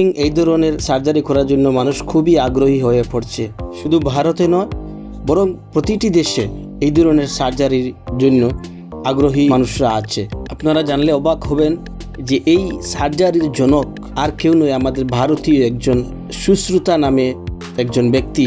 ইদানিং এই ধরনের সার্জারি করার জন্য মানুষ খুবই আগ্রহী হয়ে পড়ছে। শুধু ভারতে নয়, বরং প্রতিটি দেশে এই ধরনের সার্জারির জন্য আগ্রহী মানুষরা আছে। আপনারা জানলে অবাক হবেন যে এই সার্জারির জনক আর কেউ নয়, আমাদের ভারতীয় একজন সুশ্রুতা নামে একজন ব্যক্তি,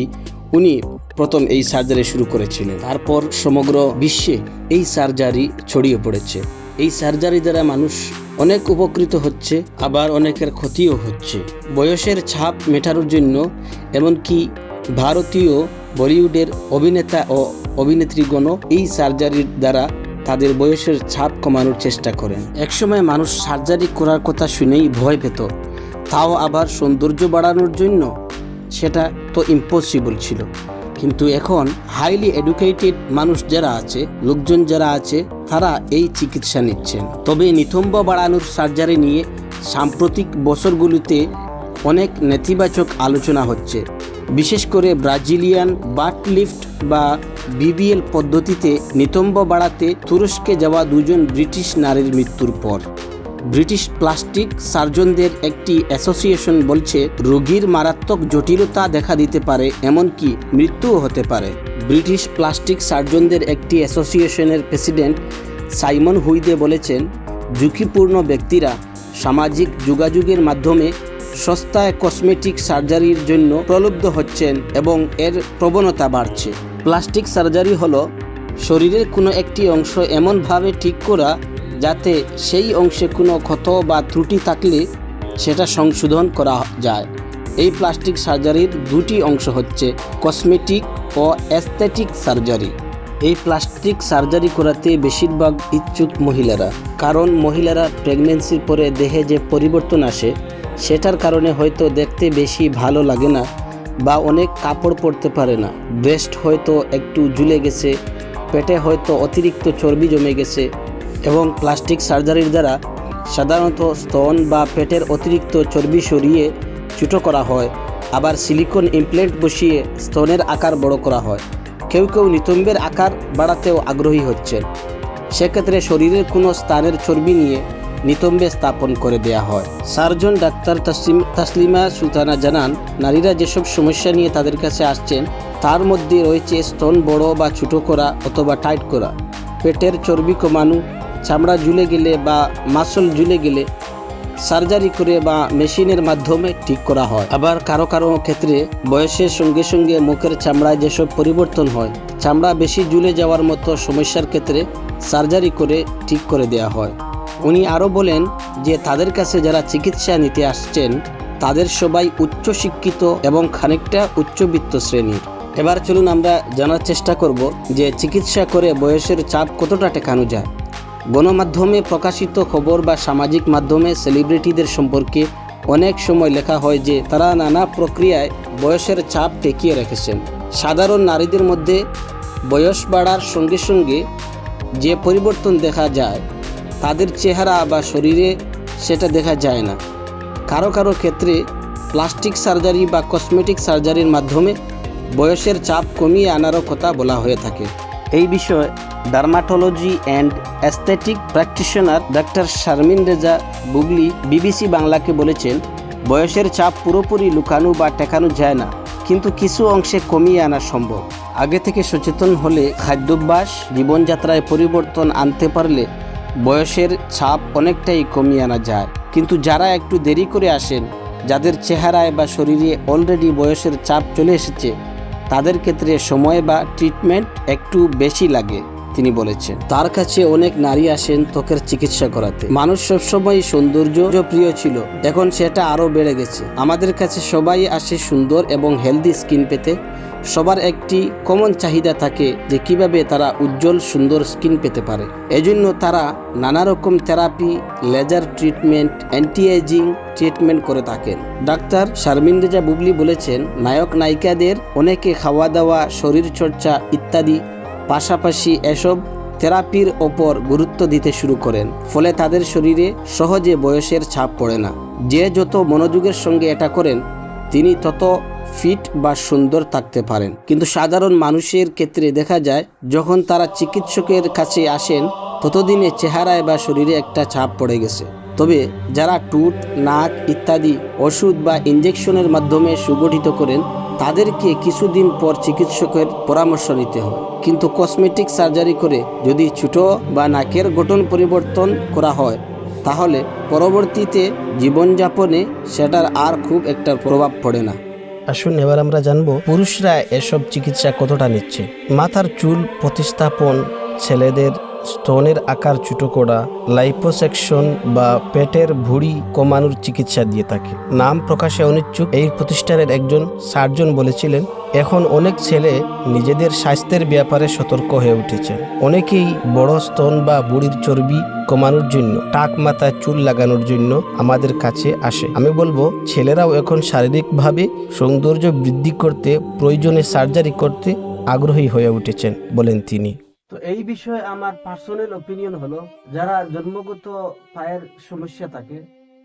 উনি প্রথম এই সার্জারি শুরু করেছিলেন। তারপর সমগ্র বিশ্বে এই সার্জারি ছড়িয়ে পড়েছে। এই সার্জারি দ্বারা মানুষ অনেক উপকৃত হচ্ছে, আবার অনেকের ক্ষতিও হচ্ছে। বয়সের ছাপ মেটানোর জন্য এমনকি ভারতীয় বলিউডের অভিনেতা ও অভিনেত্রীগণও এই সার্জারির দ্বারা তাদের বয়সের ছাপ কমানোর চেষ্টা করেন। একসময় মানুষ সার্জারি করার কথা শুনেই ভয় পেত, তাও আবার সৌন্দর্য বাড়ানোর জন্য। সেটা তো ইম্পসিবল ছিল। কিন্তু এখন হাইলি এডুকেটেড মানুষ যারা আছে, লোকজন যারা আছে তারা এই চিকিৎসা নিচ্ছেন। তবে নিতম্ব বাড়ানোর সার্জারি নিয়ে সাম্প্রতিক বছরগুলিতে অনেক নেতিবাচক আলোচনা হচ্ছে। বিশেষ করে ব্রাজিলিয়ান বাট লিফট বা বিবিএল পদ্ধতিতে নিতম্ব বাড়াতে তুরস্কে যাওয়া দুজন ব্রিটিশ নারীর মৃত্যুর পর। ব্রিটিশ প্লাস্টিক সার্জনদের একটি অ্যাসোসিয়েশন বলছে, রোগীর মারাত্মক জটিলতা দেখা দিতে পারে, এমনকি মৃত্যুও হতে পারে। ব্রিটিশ প্লাস্টিক সার্জনদের একটি অ্যাসোসিয়েশনের প্রেসিডেন্ট সাইমন হুইদে বলেছেন, ঝুঁকিপূর্ণ ব্যক্তিরা সামাজিক যোগাযোগের মাধ্যমে সস্তায় কসমেটিক সার্জারির জন্য প্রলুব্ধ হচ্ছেন এবং এর প্রবণতা বাড়ছে। প্লাস্টিক সার্জারি হলো শরীরের কোনো একটি অংশ এমনভাবে ঠিক করা যাতে সেই অংশে কোনো ক্ষত বা ত্রুটি থাকলে সেটা সংশোধন করা যায়। এই প্লাস্টিক সার্জারির দুটি অংশ হচ্ছে কসমেটিক ও অ্যাস্থেটিক সার্জারি এই প্লাস্টিক সার্জারি করাতে বেশিরভাগ ইচ্ছুক মহিলারা, কারণ মহিলারা প্রেগনেন্সির পরে দেহে যে পরিবর্তন আসে, সেটার কারণে হয়তো দেখতে বেশি ভালো লাগে না বা অনেক কাপড় পরতে পারে না। ব্রেস্ট হয়তো একটু জুলে গেছে, পেটে হয়তো অতিরিক্ত চর্বি জমে গেছে এবং প্লাস্টিক সার্জারির দ্বারা সাধারণত স্তন বা পেটের অতিরিক্ত চর্বি সরিয়ে ছোটো করা হয়। আবার সিলিকন ইমপ্ল্যান্ট বসিয়ে স্তনের আকার বড় করা হয়। কেউ কেউ নিতম্বের আকার বাড়াতেও আগ্রহী হচ্ছেন। সেক্ষেত্রে শরীরের কোনো স্থানের চর্বি নিয়ে নিতম্বে স্থাপন করে দেয়া হয়। সার্জন ডাক্তার তাসলিম তাসলিমা সুলতানা জানান, নারীরা যেসব সমস্যা নিয়ে তাদের কাছে আসছেন, তার মধ্যে রয়েছে স্তন বড় বা ছোটো করা অথবা টাইট করা। পেটের চর্বি কমানো, চামড়া ঝুলে গেলে বা মাসল ঝুলে গেলে সার্জারি করে বা মেশিনের মাধ্যমে ঠিক করা হয়। আবার কারও কারও ক্ষেত্রে বয়সের সঙ্গে সঙ্গে মুখের চামড়ায় যেসব পরিবর্তন হয়, চামড়া বেশি ঝুলে যাওয়ার মতো সমস্যার ক্ষেত্রে সার্জারি করে ঠিক করে দেওয়া হয়। উনি আরও বলেন যে, তাদের কাছে যারা চিকিৎসা নিতে আসছেন, তাদের সবাই উচ্চশিক্ষিত এবং খানিকটা উচ্চবিত্ত শ্রেণির। এবার চলুন আমরা জানার চেষ্টা করব যে, চিকিৎসা করে বয়সের চাপ কতটা টেকানো যায়। গণমাধ্যমে প্রকাশিত খবর বা সামাজিক মাধ্যমে সেলিব্রিটিদের সম্পর্কে অনেক সময় লেখা হয় যে তারা নানা প্রক্রিয়ায় বয়সের চাপ টেকিয়ে রেখেছেন। সাধারণ নারীদের মধ্যে বয়স বাড়ার সঙ্গে সঙ্গে যে পরিবর্তন দেখা যায়, তাদের চেহারা বা শরীরে সেটা দেখা যায় না। কারও কারও ক্ষেত্রে প্লাস্টিক সার্জারি বা কসমেটিক সার্জারির মাধ্যমে বয়সের চাপ কমিয়ে আনারও কথা বলা হয়ে থাকে। এই বিষয়ে dermatology and aesthetic practitioner doctor Sharmin Reza Bugli BBC বাংলাকে বলেছেন, বয়সের চাপ পুরোপুরি লুকানো বা টেকানো যায় না, কিন্তু কিছু অংশে কমিয়ে আনা সম্ভব। আগে থেকে সচেতন হলে খাদ্যাভ্যাস, জীবনযাত্রায় পরিবর্তন আনতে পারলে বয়সের ছাপ অনেকটাই কমিয়ে আনা যায়। কিন্তু যারা একটু দেরি করে আসেন, যাদের চেহারায় বা শরীরে অলরেডি বয়সের চাপ চলে এসেছে তাদের ক্ষেত্রে সময় বা ট্রিটমেন্ট একটু বেশি লাগে, তিনি বলেছেন। তার কাছে অনেক নারী আসেন ত্বকের চিকিৎসা করাতে। মানুষ সবসময় সৌন্দর্য প্রিয় ছিল, এখন সেটা আরও বেড়ে গেছে। আমাদের কাছে সবাই আসে সুন্দর এবং হেলদি স্কিন পেতে। সবার একটি কমন চাহিদা থাকে যে কীভাবে তারা উজ্জ্বল, সুন্দর স্কিন পেতে পারে। এজন্য তারা নানা রকম therapy laser treatment anti ageing treatment করে থাকেন। ডাক্তার শারমিন রেজা বুবলি বলেছেন, নায়ক নায়িকাদের অনেকে খাওয়া দাওয়া শরীরচর্চা ইত্যাদি পাশাপাশি এসব থেরাপির ওপর গুরুত্ব দিতে শুরু করেন। ফলে তাদের শরীরে সহজে বয়সের ছাপ পড়ে না। যে যত মনোযোগের সঙ্গে এটা করেন, তিনি তত ফিট বা সুন্দর থাকতে পারেন। কিন্তু সাধারণ মানুষের ক্ষেত্রে দেখা যায়, যখন তারা চিকিৎসকের কাছে আসেন, ততদিনে চেহারায় বা শরীরে একটা ছাপ পড়ে গেছে। তবে যারা টুট, নাক ইত্যাদি ওষুধ বা ইঞ্জেকশনের মাধ্যমে সুগঠিত করেন, তাদেরকে কিছুদিন পর চিকিৎসকের পরামর্শ নিতে হয়। কিন্তু কসমেটিক সার্জারি করে যদি ছোট বা নাকের গঠন পরিবর্তন করা হয়, তাহলে পরবর্তীতে জীবনযাপনে সেটার আর খুব একটা প্রভাব পড়ে না। আসুন এবার আমরা জানব পুরুষরা এসব চিকিৎসা কতটা নিচ্ছে। মাথার চুল প্রতিস্থাপন ছেলেদের স্তনের আকার ছোটো করা লাইপোসেকশন বা পেটের ভুঁড়ি কমানোর চিকিৎসা দিয়ে থাকে। নাম প্রকাশে অনিচ্ছুক। এই প্রতিষ্ঠানের একজন সার্জন বলেছিলেন, এখন অনেক ছেলে নিজেদের স্বাস্থ্যের ব্যাপারে সতর্ক হয়ে উঠেছে। অনেকেই বড় স্তন বা বুড়ির চর্বি কমানোর জন্য, টাক মাথায় চুল লাগানোর জন্য আমাদের কাছে আসে। আমি বলব, ছেলেরাও এখন শারীরিকভাবে সৌন্দর্য বৃদ্ধি করতে, প্রয়োজনে সার্জারি করতে আগ্রহী হয়ে উঠেছেন বলেন তিনি। তো এই বিষয়ে আমার পার্সোনাল ওপিনিয়ন হলো, যারা জন্মগত পায়ের সমস্যা থাকে,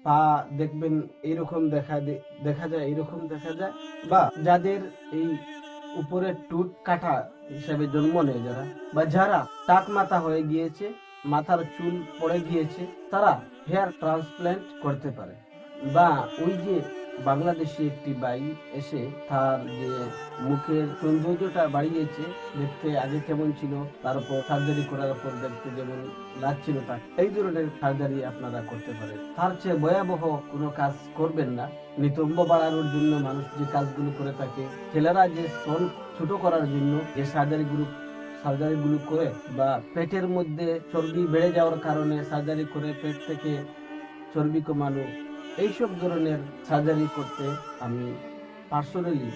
পা দেখবেন এইরকম দেখা দেখা যায়, এইরকম দেখা যায়, বা যাদের এই উপরে টুট কাটা হিসাবে জন্ম নেয় যারা, বা যারা টাক মাথা হয়ে গিয়েছে, মাথার চুল পড়ে গিয়েছে, তারা হেয়ার ট্রান্সপ্ল্যান্ট করতে পারে। বা ওই যে বাংলাদেশি একটি বাই এসে তার যে মুখের সৌন্দর্যটা বাড়িয়েছে, দেখতে আগে কেমন ছিল, তার উপর সার্জারি করার পর দেখতে যেমন লাগছিল তাকে, এই ধরনের সার্জারি আপনারা করতে পারেন। তার চেয়ে ভয়াবহ কোনো কাজ করবেন না। নিতম্ব বাড়ানোর জন্য মানুষ যে কাজগুলো করে থাকে, ছেলেরা যে স্তন ছোট করার জন্য যে সার্জারিগুলো সার্জারিগুলো করে বা পেটের মধ্যে চর্বি বেড়ে যাওয়ার কারণে সার্জারি করে পেট থেকে চর্বি কমানো এইসব ধরনের সার্জারি করতে আমি পার্সোনালি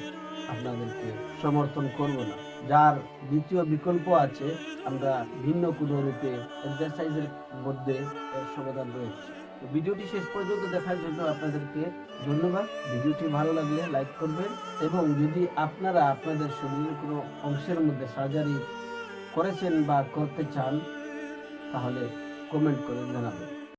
আপনাদেরকে সমর্থন করব না। যার দ্বিতীয় বিকল্প আছে, আমরা ভিন্ন কোনো রূপে এক্সারসাইজের মধ্যে এর সমাধান রয়েছে। ভিডিওটি শেষ পর্যন্ত দেখার জন্য আপনাদেরকে ধন্যবাদ। ভিডিওটি ভালো লাগলে লাইক করবেন এবং যদি আপনারা আপনাদের শরীরের কোনো অংশের মধ্যে সার্জারি করেছেন বা করতে চান, তাহলে কমেন্ট করে জানাবেন।